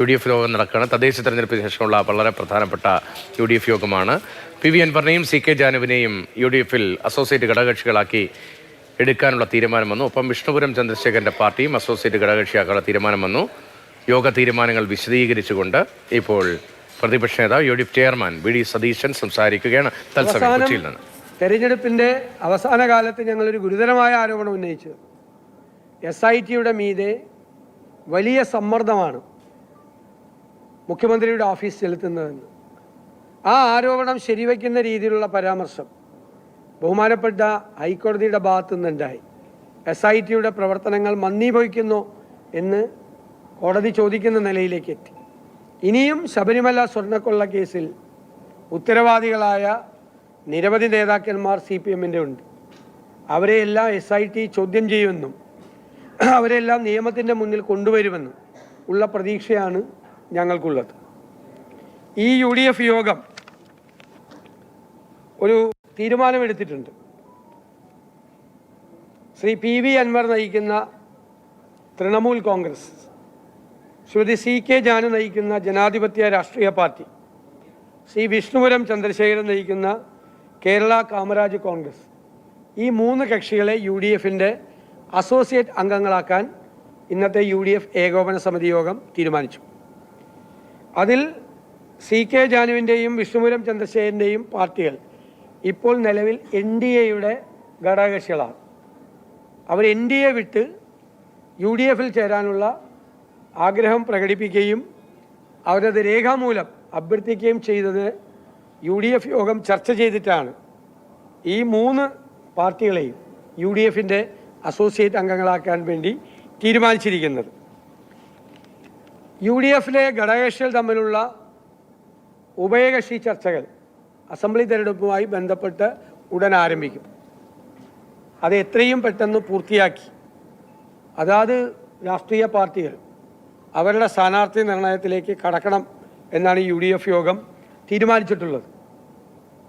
U D F യോഗം നടക്കുകയാണ്. തദ്ദേശ തെരഞ്ഞെടുപ്പിന് ശേഷമുള്ള വളരെ പ്രധാനപ്പെട്ട യു ഡി എഫ് യോഗമാണ് പി വി അൻവറിനെയും സി കെ ജാനുവിനെയും യു ഡി എഫിൽ അസോസിയേറ്റ് ഘടകകക്ഷികളാക്കി എടുക്കാനുള്ള തീരുമാനം വന്നു. ഒപ്പം വിഷ്ണുപുരം ചന്ദ്രശേഖരന്റെ പാർട്ടിയും അസോസിയേറ്റ് ഘടകകക്ഷിയാക്കാനുള്ള തീരുമാനം വന്നു. യോഗ തീരുമാനങ്ങൾ വിശദീകരിച്ചുകൊണ്ട് ഇപ്പോൾ പ്രതിപക്ഷ നേതാവ് U D F chairman V D Satheesan സംസാരിക്കുകയാണ്. തത്സമയം കൊച്ചിയിൽ നിന്ന്. തെരഞ്ഞെടുപ്പിന്റെ അവസാന കാലത്ത് ഞങ്ങളൊരു ഗുരുതരമായ ആരോപണം ഉന്നയിച്ചു. എസ് ഐ ടിയുടെ മീതെ വലിയ സമ്മർദ്ദമാണ്. മുഖ്യമന്ത്രിയുടെ ഓഫീസ് ചെലുത്തുന്നതെന്ന്. ആ ആരോപണം ശരിവയ്ക്കുന്ന രീതിയിലുള്ള പരാമർശം ബഹുമാനപ്പെട്ട ഹൈക്കോടതിയുടെ ഭാഗത്തു നിന്നുണ്ടായി എസ് ഐ ടിയുടെ പ്രവർത്തനങ്ങൾ മന്ദീഭവിക്കുന്നു എന്ന് കോടതി ചോദിക്കുന്ന നിലയിലേക്ക് എത്തി ഇനിയും ശബരിമല സ്വർണക്കൊള്ള കേസിൽ ഉത്തരവാദികളായ നിരവധി നേതാക്കന്മാർ സി പി എമ്മിന്റെ ഉണ്ട്. അവരെയെല്ലാം എസ് ഐ ടി ചോദ്യം ചെയ്യുമെന്നും അവരെല്ലാം നിയമത്തിന്റെ മുന്നിൽ കൊണ്ടുവരുമെന്നും ഉള്ള പ്രതീക്ഷയാണ് ഞങ്ങൾക്കുള്ളത്. ഈ യു ഡി എഫ് യോഗം ഒരു തീരുമാനമെടുത്തിട്ടുണ്ട്. ശ്രീ പി വി അൻവർ നയിക്കുന്ന തൃണമൂൽ കോൺഗ്രസ് ശ്രീമതി സി കെ ജാനു നയിക്കുന്ന ജനാധിപത്യ രാഷ്ട്രീയ പാർട്ടി ശ്രീ വിഷ്ണുപുരം ചന്ദ്രശേഖരൻ നയിക്കുന്ന കേരള കാമരാജ് കോൺഗ്രസ് ഈ മൂന്ന് കക്ഷികളെ യു ഡി എഫിന്റെ അസോസിയേറ്റ് അംഗങ്ങളാക്കാൻ ഇന്നത്തെ യു ഡി എഫ് ഏകോപന സമിതി യോഗം തീരുമാനിച്ചു. അതിൽ സി കെ ജാനുവിന്റെയും വിഷ്ണുപുരം ചന്ദ്രശേഖരന്റെയും പാർട്ടികൾ ഇപ്പോൾ നിലവിൽ എൻ ഡി എയുടെ ഘടകകക്ഷികളാണ്. അവർ എൻ ഡി എ വിട്ട് യു ഡി എഫിൽ ചേരാനുള്ള ആഗ്രഹം പ്രകടിപ്പിക്കുകയും അവരത് രേഖാമൂലം അഭ്യർത്ഥിക്കുകയും ചെയ്തത് യു ഡി എഫ് യോഗം ചർച്ച ചെയ്തിട്ടാണ്. ഈ മൂന്ന് പാർട്ടികളെയും യു ഡി എഫിന്റെ അസോസിയേറ്റ് അംഗങ്ങളാക്കാൻ വേണ്ടി തീരുമാനിച്ചിരിക്കുന്നത്. യു ഡി എഫിലെ ഘടകകക്ഷികൾ തമ്മിലുള്ള ഉഭയകക്ഷി ചർച്ചകൾ അസംബ്ലി തെരഞ്ഞെടുപ്പുമായി ബന്ധപ്പെട്ട് ഉടൻ ആരംഭിക്കും. അത് എത്രയും പെട്ടെന്ന് പൂർത്തിയാക്കി. അതാത് രാഷ്ട്രീയ പാർട്ടികൾ അവരുടെ സ്ഥാനാർത്ഥി നിർണയത്തിലേക്ക് കടക്കണം എന്നാണ് യു ഡി എഫ് യോഗം തീരുമാനിച്ചിട്ടുള്ളത്.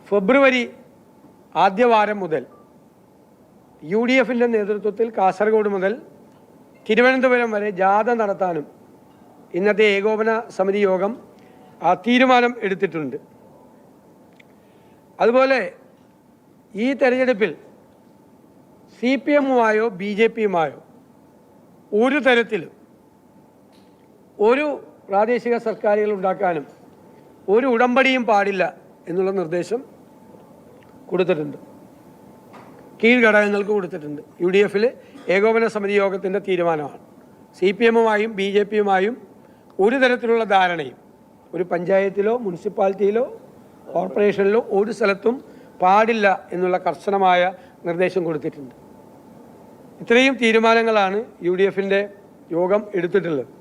ഫെബ്രുവരി ആദ്യവാരം മുതൽ യു ഡി എഫിന്റെ നേതൃത്വത്തിൽ കാസർഗോഡ് മുതൽ തിരുവനന്തപുരം വരെ ജാഥ നടത്താനും ഇന്നത്തെ ഏകോപന സമിതി യോഗം ആ തീരുമാനം എടുത്തിട്ടുണ്ട്. അതുപോലെ ഈ തെരഞ്ഞെടുപ്പിൽ സി പി എമ്മുമായോ ബി ജെ പിയുമായോ ഒരു തരത്തിലും ഒരു പ്രാദേശിക സർക്കാരുകൾ ഉണ്ടാക്കാനും ഒരു ഉടമ്പടിയും പാടില്ല എന്നുള്ള നിർദ്ദേശം കൊടുത്തിട്ടുണ്ട്. കീഴ്ഘടകങ്ങൾക്ക് കൊടുത്തിട്ടുണ്ട്. യു ഡി എഫിൽ ഏകോപന സമിതി യോഗത്തിന്റെ തീരുമാനമാണ്. സി പി എമ്മുമായും ബി ജെ പിയുമായും ഒരു തരത്തിലുള്ള ധാരണയും ഒരു പഞ്ചായത്തിലോ മുനിസിപ്പാലിറ്റിയിലോ കോർപ്പറേഷനിലോ ഒരു സ്ഥലത്തും പാടില്ല എന്നുള്ള കർശനമായ നിർദ്ദേശം കൊടുത്തിട്ടുണ്ട്. ഇത്രയും തീരുമാനങ്ങളാണ് യു ഡി എഫിന്റെ യോഗം എടുത്തിട്ടുള്ളത്.